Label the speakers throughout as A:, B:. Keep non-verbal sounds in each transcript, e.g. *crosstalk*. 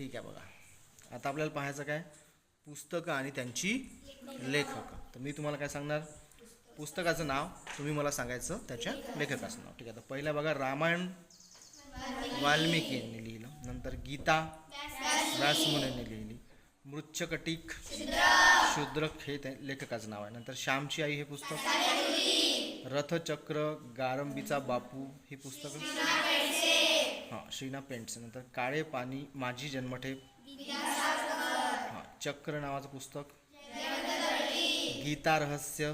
A: ठीक आहे बघा. आता आपल्याला पाहायचं काय? पुस्तकं आणि त्यांची लेखक. तर मी तुम्हाला काय सांगणार? पुस्तकाचं नाव तुम्ही मला सांगायचं त्याच्या लेखकाचं नाव. ठीक आहे तर पहिलं बघा रामायण वाल्मिकी यांनी लिहिलं. नंतर गीता व्यासमुनींनी लिहिली. मृच्छकटिक शूद्रक हे लेखकाचं नाव आहे. नंतर श्यामची आई हे पुस्तक. रथचक्र गारंबीचा बापू ही पुस्तकं. हां श्रीना पेंट्स नंतर काळे पाणी माझी जन्मठेप हां चक्र नावाचं पुस्तक. गीता रहस्य.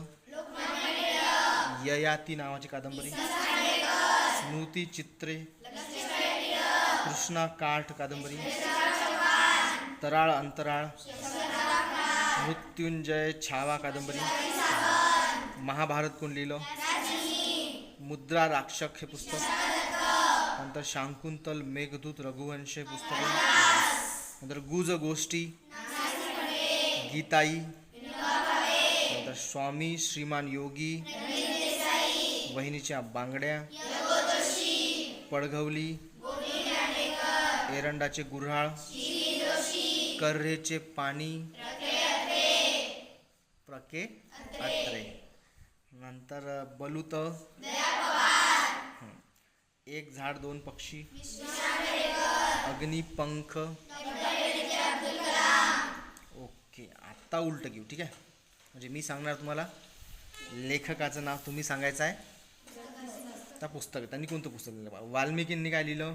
A: ययाती नावाची कादंबरी. स्मृती चित्रे. कृष्णा काठ कादंबरी. तराळ अंतराळ. मृत्युंजय छावा कादंबरी. महाभारत कोण लिहिलं मुद्रा राक्षक हे पुस्तक. नंतर शांकुंतल मेघदूत रघुवंश पुस्तक. नंतर गुज गोष्टी. गीताई. नंतर स्वामी श्रीमान योगी. वहिनीच्या बांगड्या. पडघवली. एरंडाचे गुऱ्हाळ. कर्रेचे पाणी. प्रके अत्रे. नंतर बलुत. एक झाड दोन पक्षी. अग्निपंख ओके आत्ता उलट घेऊ ठीक आहे? म्हणजे मी सांगणार तुम्हाला लेखकाचं नाव तुम्ही सांगायचं आहे. त्या पुस्तक त्यांनी कोणतं पुस्तक लिहिलं? वाल्मिकींनी काय लिहिलं?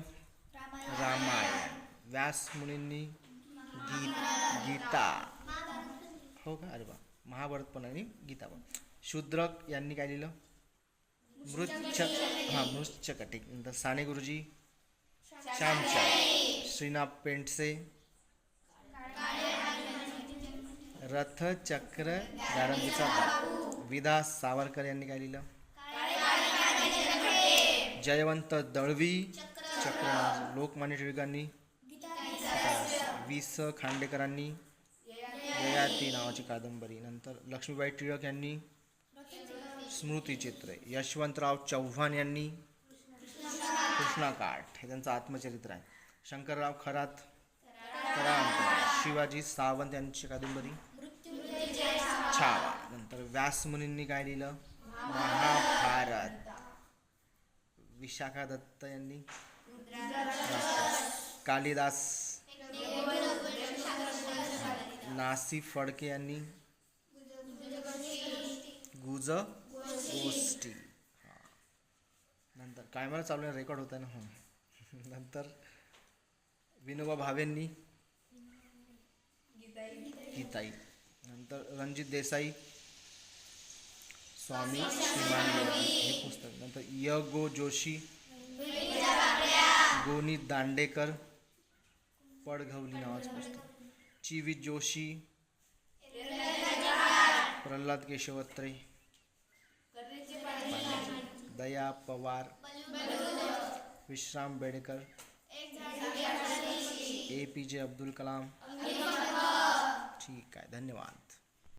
A: रामायण. व्यास मुनींनी गीत गीता. हो का? अरे बा महाभारत पण आणि गीता पण. शूद्रक यांनी काय लिहिलं? मृच्छ हां मृच्छ कटिक नंतर साने गुरुजी श्यामच्या श्रीनाथ पेंटसे रथचक्र गारंबीचा विदा विदास सावरकर यांनी काय लिहिलं? जयवंत दळवी चक्र लोकमान्य टिळकांनी वि स खांडेकरांनी ययाती नावाची कादंबरी. नंतर लक्ष्मीबाई टिळक यांनी स्मृतिचित्र यशवंतराव चव्हाण यांनी कृष्णाकाठ हे त्यांचं आत्मचरित्र आहे. शंकरराव खरात शिवाजी सावंत यांची कादंबरी. छावा. नंतर व्यासमुनींनी काय लिहिलं? महाभारत. विशाखा दत्त यांनी. कालिदास. नासी फडके यांनी. गुज गोष्टी. नंतर काय मला चालू आहे रेकॉर्ड होत आहे ना *laughs* नंतर विनोबा भावेंनी गीताई. नंतर रणजित देसाई. स्वामी श्रीमान हे पुस्तक. नंतर य गो जोशी. गोनी दांडेकर. पडघवली नावाचं पुस्तक. Chivi Joshi. Pralhad Keshav Atre. Daya Pawar Vishram Bedekar A P J Abdul Kalam. ठीक आहे धन्यवाद।